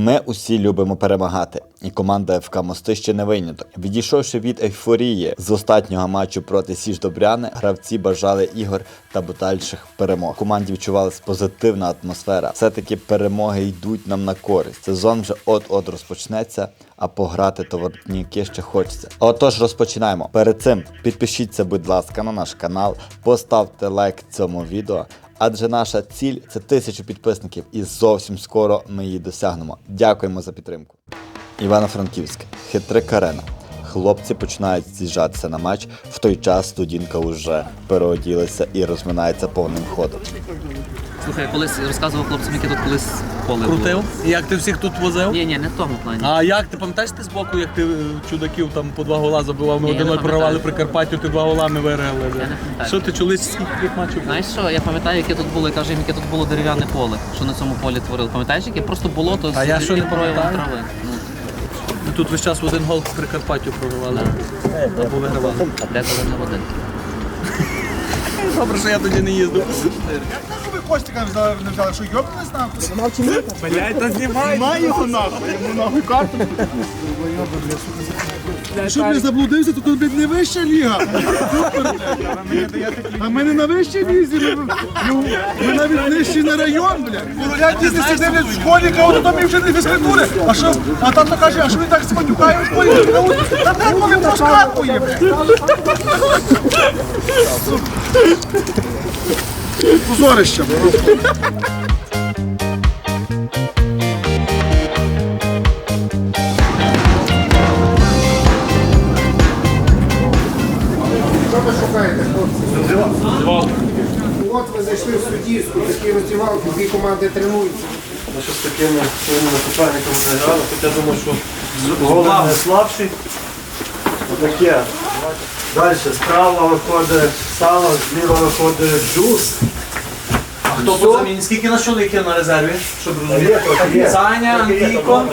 Ми усі любимо перемагати, і команда ФК Мости ще не виняток. Відійшовши від ейфорії з останнього матчу проти Сіж Добряни, гравці бажали ігор та подальших перемог. Команді відчувалася позитивна атмосфера. Все-таки перемоги йдуть нам на користь. Сезон вже от-от розпочнеться, а пограти товарняки ще хочеться. Отож, розпочинаємо. Перед цим підпишіться, будь ласка, на наш канал, поставте лайк цьому відео. Адже наша ціль це тисячу підписників, і зовсім скоро ми її досягнемо. Дякуємо за підтримку. Івано-Франківське, хитрик арена. Хлопці починають з'їжджатися на матч. В той час студінка вже переоділася і розминається повним ходом. Слухай, я колись розказував хлопцям, які тут колись поле Крутив? було. І як ти всіх тут возив? Ні, ні, не в тому плані. А як ти пам'ятаєш ти збоку, як ти е, чудаків там по два гола забивав, ми Ні, я не один програвали пам'ятаю. Прикарпаттю, ти два гола ми виграли. Я не пам'ятаю. Що ти чоловік скільки таких матчів? Знаєш що, я пам'ятаю, яке тут було, я кажу, їм, яке тут було дерев'яне поле, що на цьому полі творили. Пам'ятаєш, яке просто болото А з я що, не проявом пам'ятаю? трави. Ну, Ми тут весь час в один гол Прикарпаттю програвали. Або вигравали. а де коли не води. Добре, що я тоді не їздив. Ви Костіка взяли, не взяли, що йоб не знав? Блять, та знімай! Знімай його нахуй, йому нахуй карту. Щоб не заблудився, то тут не вища ліга. А ми не на вищій лізі, ми, ну, ми навіть нижчий на район, блядь. Я діти сидять в школі, кажуть, там і вчитель фізкультури. А що? А там то каже, а що він так сматюкає в школі? Та так вони проскакує, блядь. Позорище. Що ви шукаєте, хлопці? От ви зайшли в суддівську, такі роздівалки, дві команди тренуються. Ми ще з такими своїми суперниками не грали, хоча думаю, що голем не слабший. Отаке. Далі справа виходить сало, зліва виходить джус. Хто по заміні? Скільки на чоловіків на резерві? Щоб розуміти? Саня, Андійко.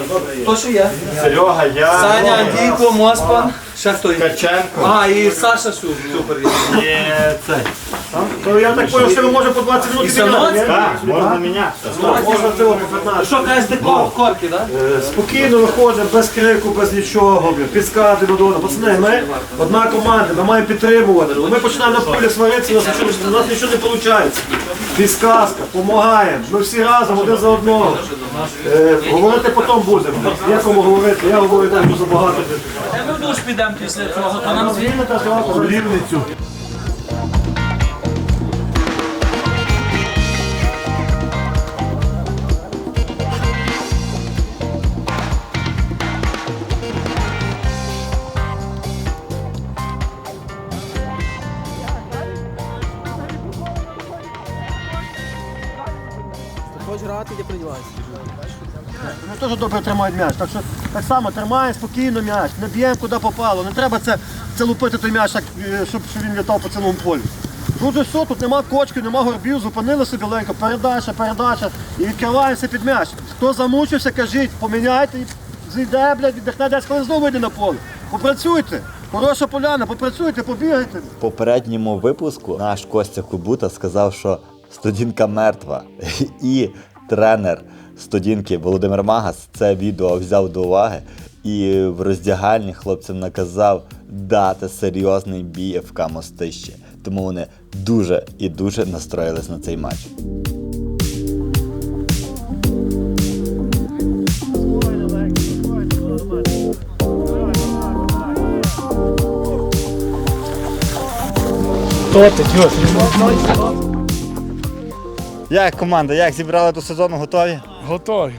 Хто ще є? Серега, я, Саня, Андійко, Моспан. Ще хто є? Каченко. А, і Саша Су- супер. Є цей. То я так понял, що ми можемо по 20 минут І Саноць? Так, можна міняти. Можна цього по 15. Що, кажеш, ти в корки, так? Е, Спокійно виходимо, без крику, без нічого, блін, підсказки до одного. Пацани, ми одна команда, ми маємо підтримувати. Ми починаємо на полі сваритися, у нас нічого, у нас нічого не виходить. Підсказка, допомагаємо, ми всі разом один за одного. Е, говорити потім будемо. Є кому говорити, я говорю так дуже багато. Ми в душ підемо після цього, то нам звільнити. Рівницю. Теж добре тримають м'яч. Так що так само тримаємо спокійно м'яч, не б'ємо куди попало. Не треба це, це лупити той м'яч, так, е, щоб, щоб він літав по цілому полю. Дуже все, тут нема кочки, нема горбів, зупинили собі легко, передача, передача і відкриваємося під м'яч. Хто замучився, кажіть, поміняйте, зійде, блядь, віддихне десь, коли знову вийде на поле. Попрацюйте. Хороша поляна, попрацюйте, побігайте. В попередньому випуску наш Костя Кубута сказав, що студінка мертва. І тренер студінки Володимир Магас це відео взяв до уваги і в роздягальні хлопцям наказав дати серйозний бій ФК Мостище. Тому вони дуже і дуже настроїлись на цей матч. Як команда, як зібрали до сезону, готові? Готові.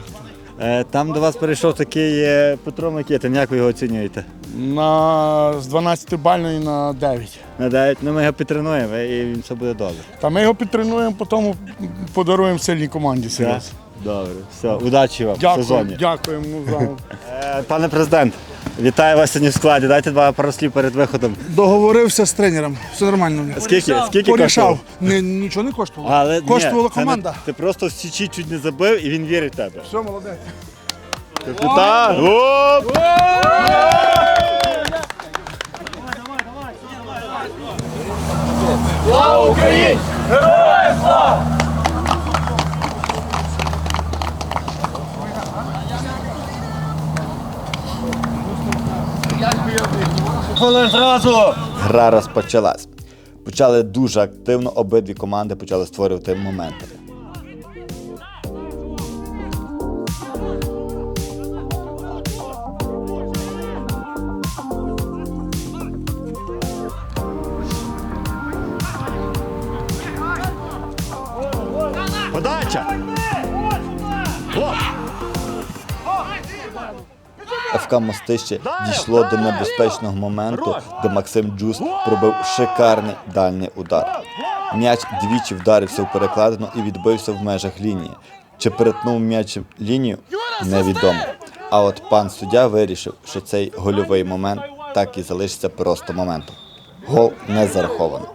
Е, Там до вас перейшов такий е, Петро Микитин, як ви його оцінюєте? На, з 12 бальної на 9. На 9, ну ми його підтренуємо і він все буде добре. Та ми його підтренуємо, потім подаруємо сильній команді серйозно. Добре, все, удачі вам в Дякую, сезоні. дякуємо за Е, Пане президент, вітаю вас сьогодні в складі. Дайте два пару слів перед виходом. договорився з тренером. Все нормально. Скільки, скільки Порішав. коштував? Не, нічого не коштувало. Але ні, Коштувала це не- команда. ти просто в січі чуть не забив і він вірить в тебе. Все, молодець. Капітан! Оп! Хвилин зразу. Гра розпочалась. Почали дуже активно, обидві команди почали створювати моменти. Подача! ФК Мостище дійшло до небезпечного моменту, де Максим Джус пробив шикарний дальній удар. М'яч двічі вдарився в перекладину і відбився в межах лінії. Чи перетнув м'яч лінію, невідомо. А от пан суддя вирішив, що цей гольовий момент так і залишиться просто моментом. Гол не зараховано.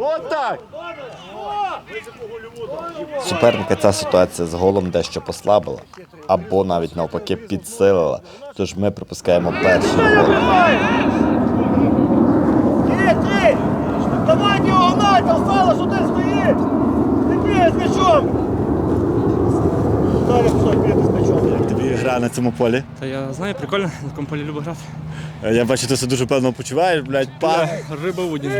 От так! Суперника ця ситуація з голом дещо послабила, або навіть навпаки підсилила. Тож ми пропускаємо перший гол. Три, три! Давайте його гнать, там стало, що ти стоїть! Не з м'ячом! Далі пішов бігати з м'ячом. Тобі гра на цьому полі. Та я знаю, прикольно, на такому полі люблю грати. Я бачу, ти все дуже певно почуваєш, блядь, па. Риба в воді.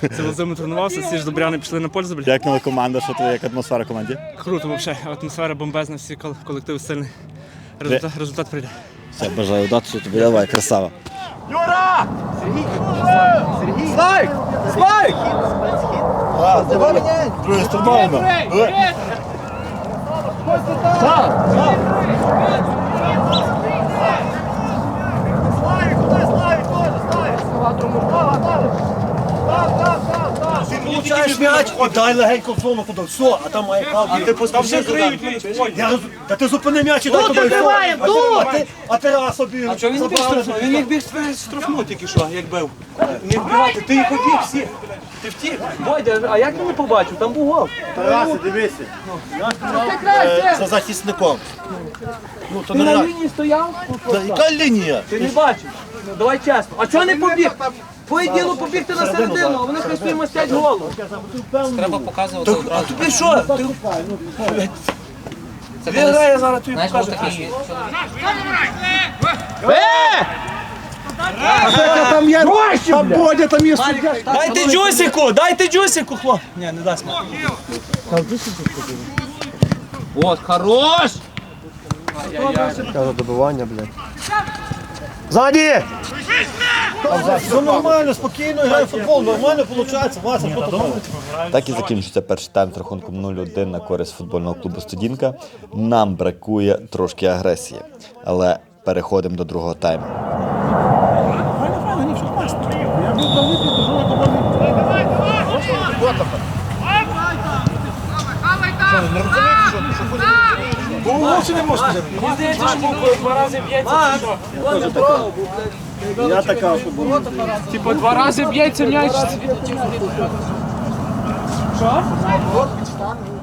Це зиму тренувався, всі ж добряни пішли на пользу, блядь. Як нова команда, що ти, як атмосфера в команді? Круто взагалі, атмосфера бомбезна, всі кол- колектив сильний. Результат, результат прийде. Все, бажаю удачі тобі, давай, красава. Юра! Сергій! Сергій! Слайк! Слайк! Друге! Ти получаєш м'яч дай легенько в зону туди, все, а там має правда. А ти поспіши мені. Я роз- Та ти зупини м'яч і дай туди. все. А ти- а ти- А ти раз собі А чого він не біг забрали. штрафнув? Він тільки що, як бив. Міг бігати, ти їх побіг всі. Ти втік. Бодя, а як він не побачив? Там був гол. Тараси, дивися. Е, За захисником. Ну, то Ти на лінії стояв? Та Яка лінія? Ти не бачив. Ну давай чесно. А чого не побіг? По ділу побігти на середину, а вони хай собі мастять голову. Треба показувати А тобі що? Ти Це Він грає зараз, тобі знаєш, був покаже. такий Там є Там Бодя, там є суддя. Дайте Джусіку, дайте Джусіку, хлоп. Ні, не дасть. От, хорош! Каже добивання, блядь. Ззаді! Все нормально, спокійно грає в футбол, нормально виходить. Вася, що ти? Так і закінчується перший тайм з рахунком 0-1 на користь футбольного клубу Студінка. Нам бракує трошки агресії, але переходимо до другого тайму. Мені здається, що був два рази б'ється. Я така футбол. Типу два рази б'ється м'яч.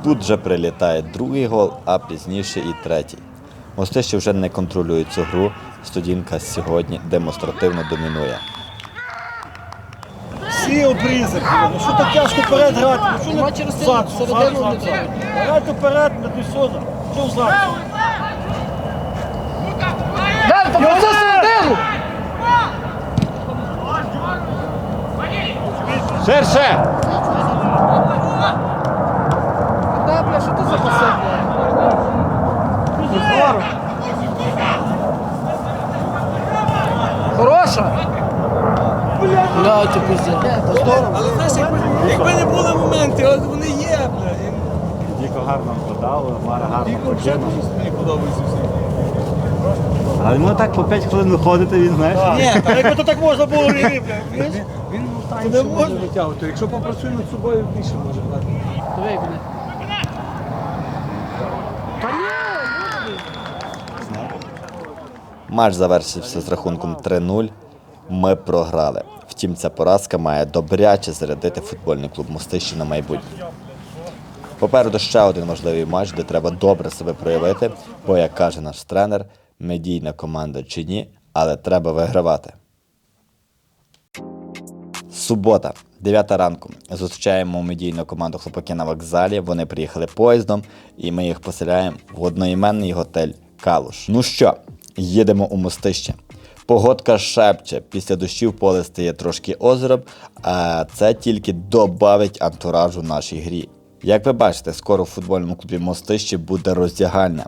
Тут вже прилітає другий гол, а пізніше і третій. Мостище вже не контролює цю гру. Студінка сьогодні демонстративно домінує. Всі обрізи. Ну що так тяжко вперед грати? Ну що не через зад, зад, зад, зад. Грайте вперед, не ти що за? Що взад? Ширше! Хороша. Бля, ти пиздец. Але знаєш, якби, якби не були моменти, от вони є, бля. Діко гарно подали, Мара гарно Діко вже дуже мені подобається всі. Але йому так по 5 хвилин виходити, він знаєш. Ні, якби то так можна було блядь. Він ще може витягувати. Якщо попрацює над собою, більше може грати. Матч завершився з рахунком 3-0. Ми програли. Втім, ця поразка має добряче зарядити футбольний клуб Мостище на майбутнє. Попереду ще один важливий матч, де треба добре себе проявити, бо, як каже наш тренер, медійна команда чи ні, але треба вигравати. Субота, 9 ранку. Зустрічаємо медійну команду хлопаки на вокзалі. Вони приїхали поїздом, і ми їх поселяємо в одноіменний готель Калуш. Ну що, їдемо у мостище. Погодка шепче, після дощів поле стає трошки озером, а це тільки додавить антуражу нашій грі. Як ви бачите, скоро в футбольному клубі Мостище буде роздягальня.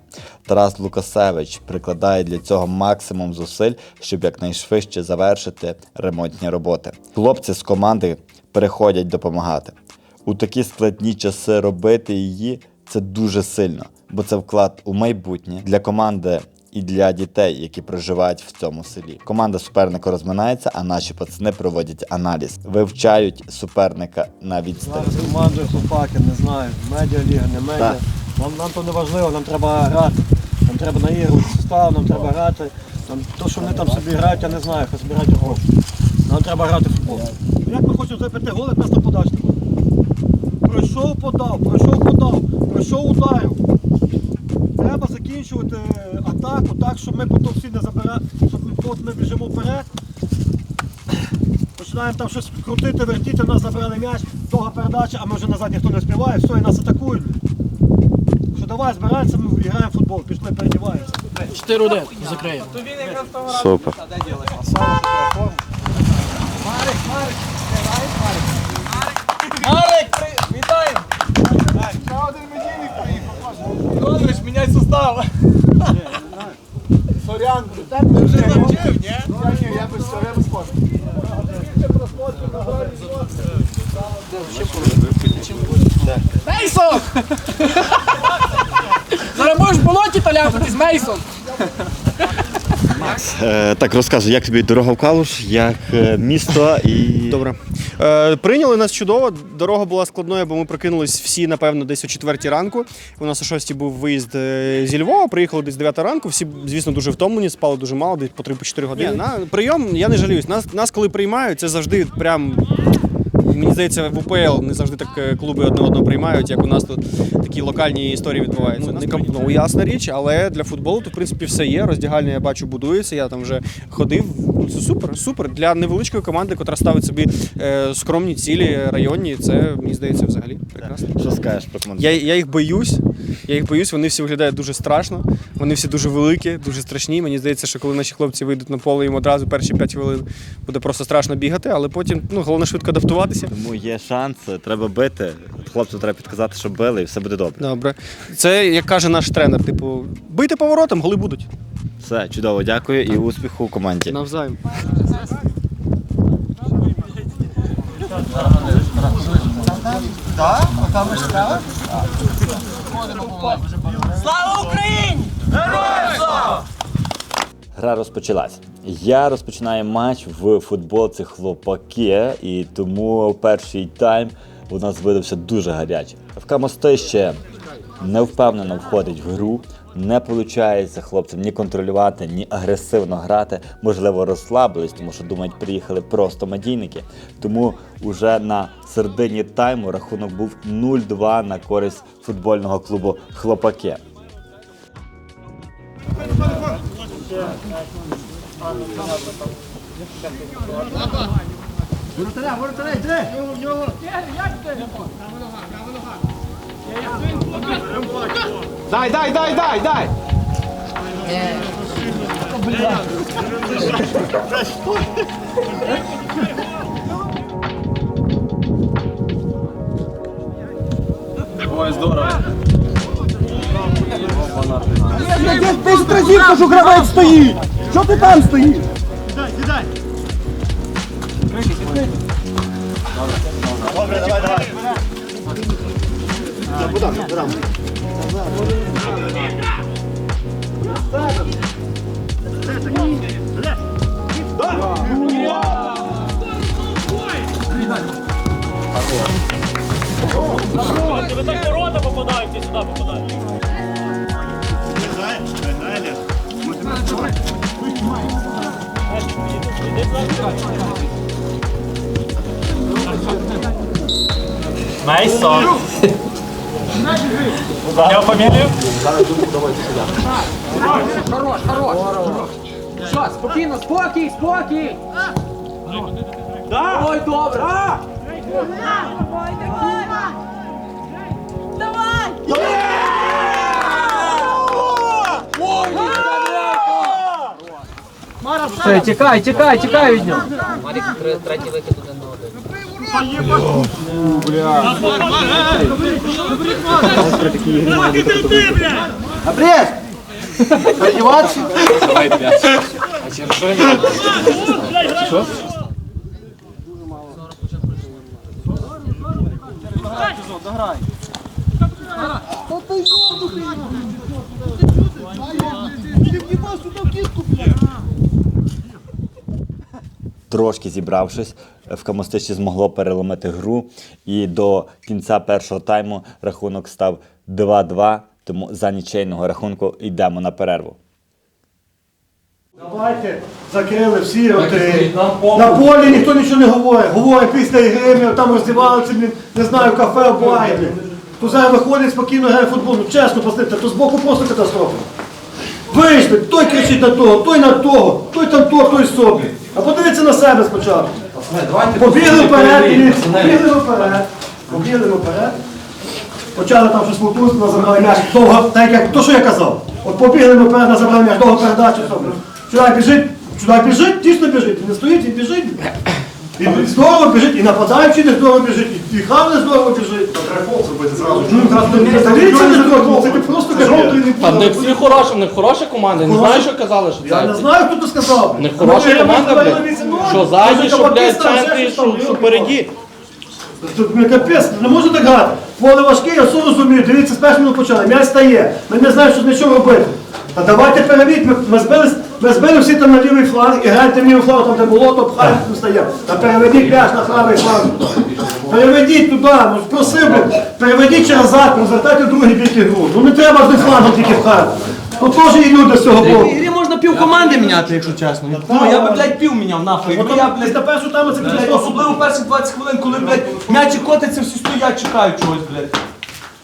Тарас Лукасевич прикладає для цього максимум зусиль, щоб якнайшвидше завершити ремонтні роботи. Хлопці з команди переходять допомагати. У такі складні часи робити її це дуже сильно, бо це вклад у майбутнє для команди і для дітей, які проживають в цьому селі. Команда суперника розминається, а наші пацани проводять аналіз, вивчають суперника на відстань. Зараз командою хлопаки, не знаю, медіаліга, не медіа. Нам, нам то не важливо, нам треба грати. Нам треба наігрувати состав, нам треба грати. Нам, то, що вони там собі грають, я не знаю, хай собі грають гроші. Нам треба грати в футбол. Як ми хочемо забити гол, як нас на подачі? Пройшов, подав, пройшов, подав, пройшов, ударив. Треба закінчувати атаку так, щоб ми потім всі не забираємо, щоб ми, от ми біжимо вперед. Починаємо там щось крутити, вертіти, нас забирали м'яч, довга передача, а ми вже назад ніхто не співає, все, і нас атакують. Що давай, збираємося, ми граємо в футбол, пішли, передіваємося. 4-1 закриємо. Супер. Марик, при- вітаємо! Ще один медійник приїхав. Міняй сустав. Сорян. Ти вже навчив, ні? Ні, я без я без спорту. Мейсон! Зараз можеш в болоті таляпатись, Мейсон! Е, так розказуй, як тобі дорога в Калуш, як е, місто і. Добре. Е, прийняли нас чудово. Дорога була складною, бо ми прокинулись всі, напевно, десь о 4 ранку. У нас о 6 був виїзд е, зі Львова, приїхали десь 9 ранку. Всі, звісно, дуже втомлені, спали дуже мало, десь по 3-4 години. На прийом я не жаліюсь. Нас, нас коли приймають, це завжди прям. Мені здається, в УПЛ не завжди так е, клуби одне одного приймають, як у нас тут такі локальні історії відбуваються. Не комп- ну, ясна річ, але для футболу то в принципі все є. Роздягальня я бачу будується. Я там вже ходив. Ну, Це супер, супер. Для невеличкої команди, яка ставить собі е, скромні цілі районні. Це мені здається взагалі прекрасно. Що скажеш про команду? Я, я їх боюсь. Я їх боюсь, вони всі виглядають дуже страшно. Вони всі дуже великі, дуже страшні. Мені здається, що коли наші хлопці вийдуть на поле, їм одразу перші 5 хвилин буде просто страшно бігати, але потім ну, головне швидко адаптуватися. Тому є шанс, треба бити. Хлопцю треба підказати, щоб били, і все буде добре. Добре. Це як каже наш тренер: типу, бийте поворотом, голи будуть. Все, чудово, дякую і успіху команді. Навзаєм. Слава Україні! Гра розпочалась. Я розпочинаю матч в футболці хлопаки, і тому перший тайм у нас видався дуже гарячий. ФК Мостище невпевнено входить в гру. Не виходить хлопцям ні контролювати, ні агресивно грати. Можливо, розслабились, тому що думають, приїхали просто медійники. Тому уже на середині тайму рахунок був 0-2 на користь футбольного клубу Хлопаки. Дай, дай, дай, дай, дай! Ой, здорово. Я десь 10 разів кажу, гравець стоїть! Що ти там стоїш? Кидай, кидай! Добре, давай, давай. Ви так ворота попадаєте, сюди попадаєте. Nice song. Я фамилию? Хорош, хорош. Все, спокійно, спокій, спокій. Да? Ой, добре. Все, тікай, тікай, тікай від нього. Марік, третій викид один на один. Обрез! Одеваться? Трошки зібравшись, в змогло переломити гру, і до кінця першого тайму рахунок став 2-2, тому за нічейного рахунку йдемо на перерву. Давайте закрили всі роти. На полі ніхто нічого не говорить. Говорить після ігри, ми там роздівалися, блін, не знаю, кафе, барі. То зараз виходить спокійно грає в футбол. Ну чесно, послухайте, то збоку просто катастрофа. Вийшли, той кричить на того, той на того, той там то, той собі. А подивіться на себе спочатку. Побігли вперед, побігли вперед, побігли вперед. Почали там щось мотузити, забрали м'яч. Довго, так як то, що я казав. От побігли вперед, забрали м'яч, довго передачу. Сюди біжить, сюди біжить, тісно біжить. Не стоїть, і біжить. І здорово біжить, і нападаючий не здорово біжить, і хав не здорово біжить. Зробити зразу. Ну, не здорово, це просто жовтий Та не всі хороші, них хороша команда. Не знаю, що казали, що Я не це. знаю, хто то сказав. Не хороша Ну, команда, блядь. ну, Що ззаді, що, блядь, центрі, що, що ну, впереді. Тут ми капець, не можу так грати. Поле важке, я все розумію. Дивіться, з першого почали. М'яч стає. Ми не знаємо, що для чого робити. Та давайте перевіть, ми, ми, збили, ми збили всі там на лівий фланг і грайте в лівий фланг, там де було, то пхайте, там стає. Та переведіть м'яч на правий фланг. Переведіть туди, ну просив би, переведіть через зад, розвертайте в другий бік ігру. Ну не треба один флангом тільки пхати. Ну теж і люди з цього боку. Ігрі можна пів команди міняти, якщо чесно. Ну, я би, блядь, пів міняв нахуй. Ну, я, блядь, після першого тайму це особливо перші 20 хвилин, коли, блядь, м'ячі котиться, всі стоять, чекають чогось, блядь.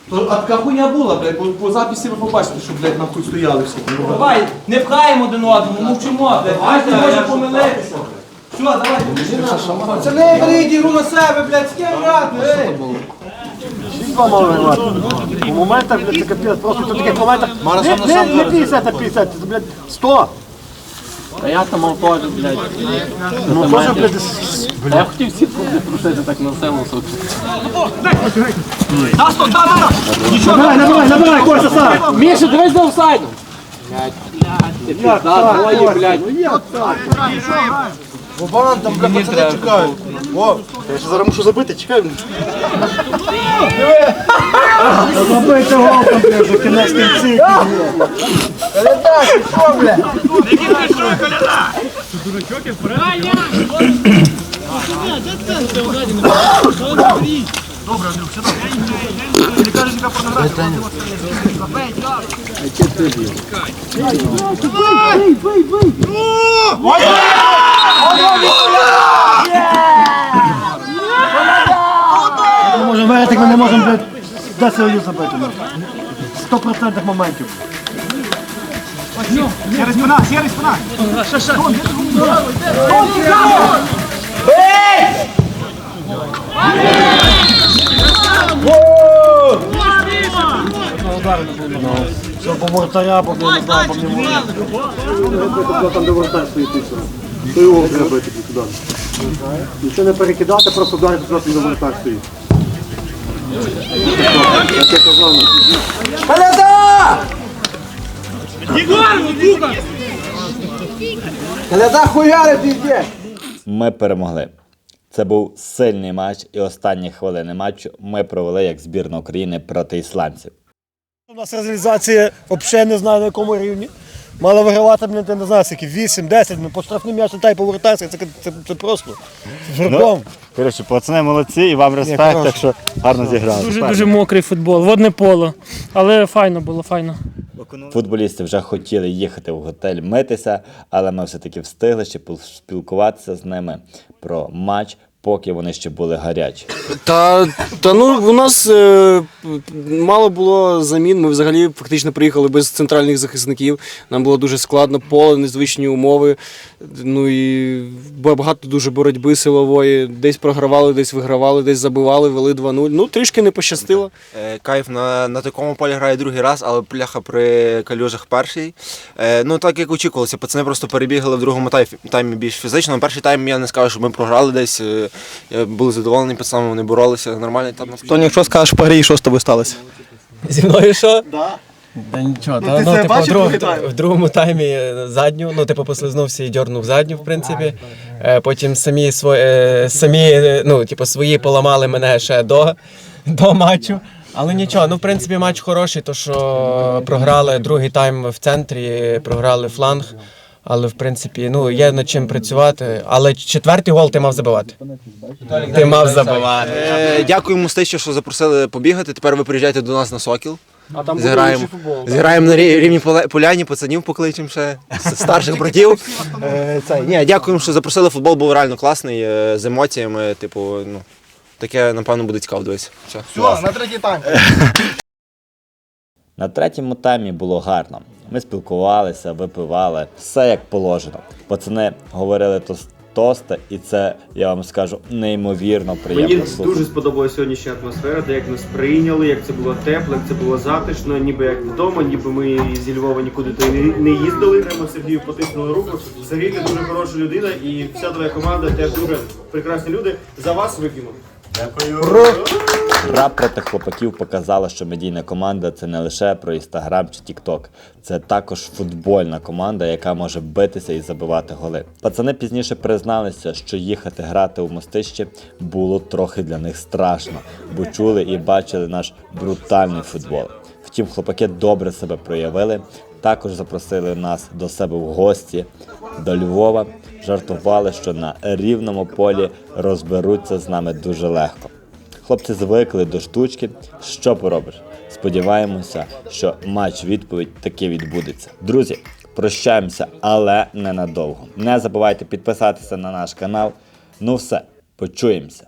То, а така хуйня була, блядь, бо по записі ви побачите, що, блядь, нахуй стояли всі. Давай, не пхаємо один одному, мовчимо, блядь, кожен може помилитися. Все, давайте. Це не беріть ігру на себе, блядь, з ким грати, ей. Два мали грати. У моментах, блядь, це капець, просто в таких моментах. Не, не, не 50 на 50, це, блядь, 100. Та я там теж, блядь. Ну, теж, блядь, Я хотів всі просити так на село сутки. набирай, набирай, набирай, Костя, сам. Міша, дивись за офсайдом. Як так, Двоє, Костя? блядь. Ну, як так? Вован, там, бля, пацани чекають. О, я ще зараз мушу забити, чекай. Гол там, блядь, вже кінець кінці. Ми можемо виграти, ми не можемо, блядь, 10 голів забити. ну. 100% моментів. Все, по воротаря, бо я не знаю, бо не. Там, де воротар стоїть. То його треба туди. Нічого не перекидати, просто вдарити просто де воротар стоїть. Я Коляда хуяри пізде. Ми перемогли. Це був сильний матч, і останні хвилини матчу ми провели як збірна України проти ісландців. У нас реалізація взагалі не знаю на якому рівні. Мали вигравати, блін, я не знаю, скільки 8-10, ну, по штрафним м'яч та й повертається, це, це, це просто. Журбом. Коротше, пацани молодці і вам респект, так що гарно зіграли. Дуже дуже мокрий футбол, водне поло. Але файно було, файно. Футболісти вже хотіли їхати в готель митися, але ми все-таки встигли ще поспілкуватися з ними про матч, поки вони ще були гарячі. Та, та ну у нас е, мало було замін. Ми взагалі фактично приїхали без центральних захисників. Нам було дуже складно, поле, незвичні умови. Ну і багато дуже боротьби силової. Десь програвали, десь вигравали, десь забивали, вели 2-0. Ну, трішки не пощастило. Е, Кайф на, на такому полі грає другий раз, але пляха при калюжах перший. Е, ну так як очікувалося, пацани просто перебігли в другому тайфі, таймі більш фізично. На перший тайм я не скажу, що ми програли десь. Е, були задоволені пацанами, вони боролися нормально там. Тоні, якщо скажеш по грі, що з тобою сталося? Зі мною що? Да. Та нічого, Ну, та, ти ну, типу, в, бачив другому, другий в другому таймі задню, ну, типу, послизнувся і дьорнув задню, в принципі. Е, Потім самі, свої, е, самі е, ну, типу, свої поламали мене ще до, до матчу. Але нічого, ну в принципі матч хороший, то що програли другий тайм в центрі, програли фланг. Але в принципі, ну є над чим працювати. Але четвертий гол ти мав забивати. Ти мав забивати. Е, дякуємо Стичу, що запросили побігати. Тепер ви приїжджайте до нас на Сокіл. А там Зіграємо. Зіграємо на рі- рівні поле- поляні, пацанів покличемо ще с- старших братів. Е, це, ні, дякуємо, що запросили. Футбол був реально класний, е, з емоціями. Типу, ну, таке, напевно, буде цікаво дивитися. Все. Все, на третій тайм. На третьому таймі було гарно. Ми спілкувалися, випивали, все як положено. Пацани говорили тос- тости, і це, я вам скажу, неймовірно приємно. Мені слухати. дуже сподобалася сьогоднішня атмосфера, де як нас прийняли, як це було тепло, як це було затишно, ніби як вдома, ніби ми зі Львова нікуди туди не- не їздили. Прямо Сергію потиснули руку. Сергій ти дуже хороша людина і вся твоя команда теж дуже прекрасні люди. За вас вип'ємо. Гра проти хлопаків показала, що медійна команда це не лише про інстаграм чи тікток, це також футбольна команда, яка може битися і забивати голи. Пацани пізніше призналися, що їхати грати у мостище було трохи для них страшно, бо чули і бачили наш брутальний футбол. Втім, хлопаки добре себе проявили. Також запросили нас до себе в гості до Львова. Жартували, що на рівному полі розберуться з нами дуже легко. Хлопці звикли до штучки. Що поробиш? Сподіваємося, що матч відповідь таки відбудеться. Друзі, прощаємося, але ненадовго. Не забувайте підписатися на наш канал. Ну все, почуємося.